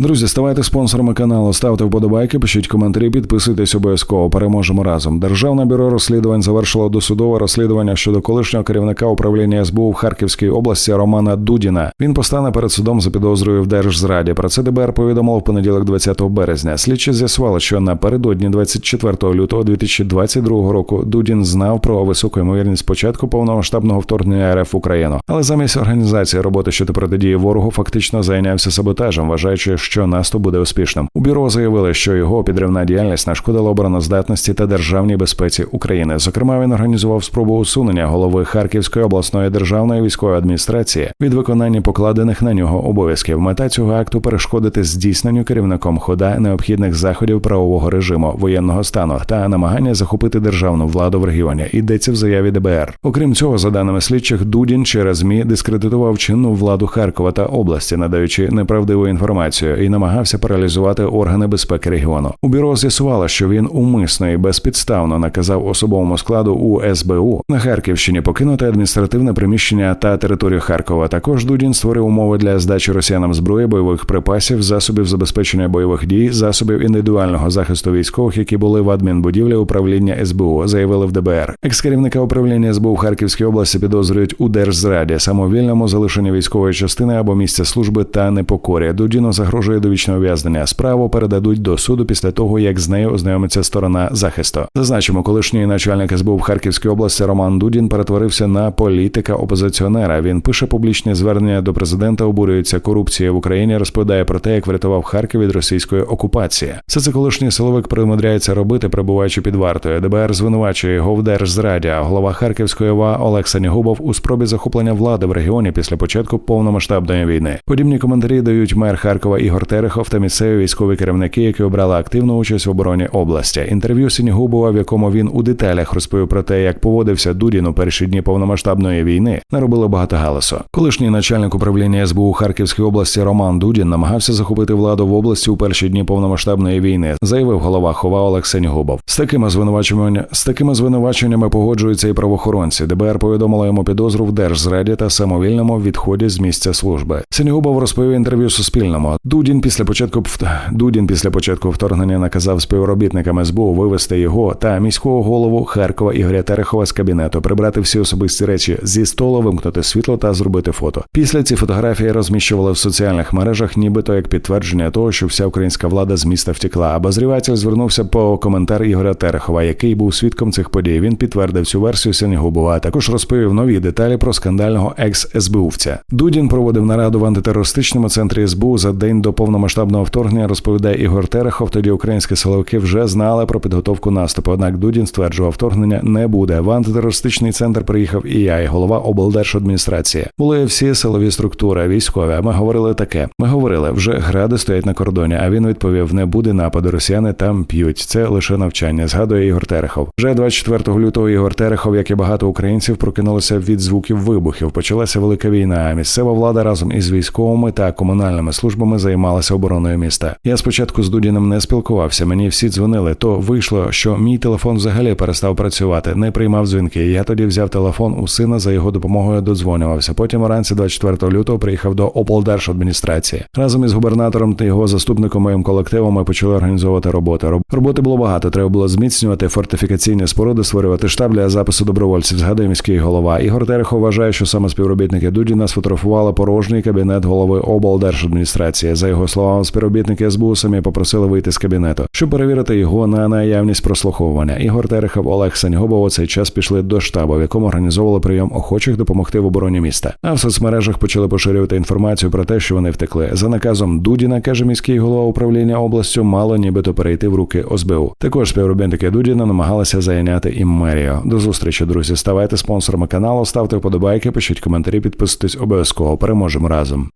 Друзі, ставайте спонсорами каналу, ставте вподобайки, пишіть коментарі, підписуйтесь обов'язково. Переможемо разом. Державне бюро розслідувань завершило досудове розслідування щодо колишнього керівника управління СБУ в Харківській області Романа Дудіна. Він постане перед судом за підозрою в держзраді. Про це ДБР повідомило в понеділок, 20 березня. Слідчі з'ясували, що напередодні 24 лютого 2022 року Дудін знав про високу ймовірність початку повномасштабного вторгнення РФ в Україну, але замість організації роботи щодо протидії ворогу фактично зайнявся саботажем, вважаючи, що наступ буде успішним. У бюро заявили, що його підривна діяльність нашкодила обороноздатності та державній безпеці України. Зокрема, він організував спробу усунення голови Харківської обласної державної військової адміністрації від виконання покладених на нього обов'язків. Мета цього акту перешкодити здійсненню керівником хода необхідних заходів правового режиму воєнного стану та намагання захопити державну владу в регіоні. Йдеться в заяві ДБР. Окрім цього, за даними слідчих, Дудін через ЗМІ дискредитував чинну владу Харкова та області, надаючи неправдиву інформацію, і намагався паралізувати органи безпеки регіону. У бюро з'ясувало, що він умисно і безпідставно наказав особовому складу у СБУ на Харківщині покинути адміністративне приміщення та територію Харкова. Також Дудін створив умови для здачі росіянам зброї, бойових припасів, засобів забезпечення бойових дій, засобів індивідуального захисту військових, які були в адмінбудівлі управління СБУ, заявили в ДБР. Екс-керівника управління СБУ в Харківській області підозрюють у держзраді, самовільному залишенні військової частини або місця служби та непокорі. Дудіну загрожує довічне ув'язнення. Справу передадуть до суду після того, як з нею ознайомиться сторона захисту. Зазначимо, колишній начальник СБУ в Харківській області Роман Дудін перетворився на політика опозиціонера. Він пише публічні звернення до президента, обурюється корупцією в Україні. Розповідає про те, як врятував Харків від російської окупації. Все це колишній силовик примудряється робити, перебуваючи під вартою. ДБР звинувачує його в держзраді. а Голова Харківської ОВА Олег Санігубов у спробі захоплення влади в регіоні після початку повномасштабної війни. Подібні коментарі дають мер Харкова Ігор Терехов та місцеві військові керівники, які обрали активну участь в обороні області. Інтерв'ю Сінігубова, в якому він у деталях розповів про те, як поводився Дудін у перші дні повномасштабної війни, наробило багато галасу. Колишній начальник управління СБУ Харківській області Роман Дудін намагався захопити владу в області у перші дні повномасштабної війни, заявив голова Хова Олег Сенігубов. З такими звинуваченнями з такими звинуваченнями погоджуються і правоохоронці. ДБР повідомило йому підозру в держзраді та самовільному відході з місця служби. Сенігубов розповів інтерв'ю Суспільному. Дудін після початку Дудін після початку вторгнення наказав співробітникам СБУ вивести його та міського голову Харкова Ігоря Терехова з кабінету, прибрати всі особисті речі зі столу, вимкнути світло та зробити фото. Після ці фотографії розміщували в соціальних мережах, нібито як підтвердження того, що вся українська влада з міста втекла. Обозріватель звернувся по коментар Ігоря Терехова, який був свідком цих подій. Він підтвердив цю версію Сенігубова, також розповів нові деталі про скандального екс-СБУвця. Дудін проводив нараду в антитерористичному центрі СБУ за день до повномасштабного вторгнення. Розповідає Ігор Терехов. Тоді українські силовики вже знали про підготовку наступу. Однак Дудін стверджував, вторгнення не буде. В антитерористичний центр приїхав і я, і голова облдержадміністрації. Були всі силові структури, військові. Ми говорили таке. Ми говорили, вже гради стоять на кордоні. А він відповів: не буде нападу. Росіяни там п'ють. Це лише навчання. Згадує Ігор Терехов. Вже 24 лютого Ігор Терехов, як і багато українців, прокинулися від звуків вибухів. Почалася велика війна. Місцева влада разом із військовими та комунальними службами займалася обороною міста. Я спочатку з Дудіним не спілкувався. Мені всі дзвонили. То вийшло, що мій телефон взагалі перестав працювати, не приймав дзвінки. Я тоді взяв телефон у сина за його допомогою додзвонювався. Потім уранці 24 лютого приїхав до облдержадміністрації. Разом із губернатором та його заступником моїм колективом ми почали організовувати роботи. Роб- Роботи було багато. Треба було зміцнювати фортифікаційні споруди, створювати штаб для запису добровольців. Згадує міський голова. Ігор Терехов вважає, що саме співробітники Дудіна сфотографували порожній кабінет голови облдержадміністрації. Його словами, співробітники СБУ самі попросили вийти з кабінету, щоб перевірити його на наявність прослуховування. Ігор Терехов, Олег Саньгобов у цей час пішли до штабу, в якому організовували прийом охочих допомогти в обороні міста. А в соцмережах почали поширювати інформацію про те, що вони втекли. За наказом Дудіна, каже міський голова управління областю, мало нібито перейти в руки ОСБУ. Також співробітники Дудіна намагалися зайняти і мерію. До зустрічі, друзі. Ставайте спонсорами каналу, ставте вподобайки, пишіть коментарі, підписуйтесь обов'язково. Переможемо разом.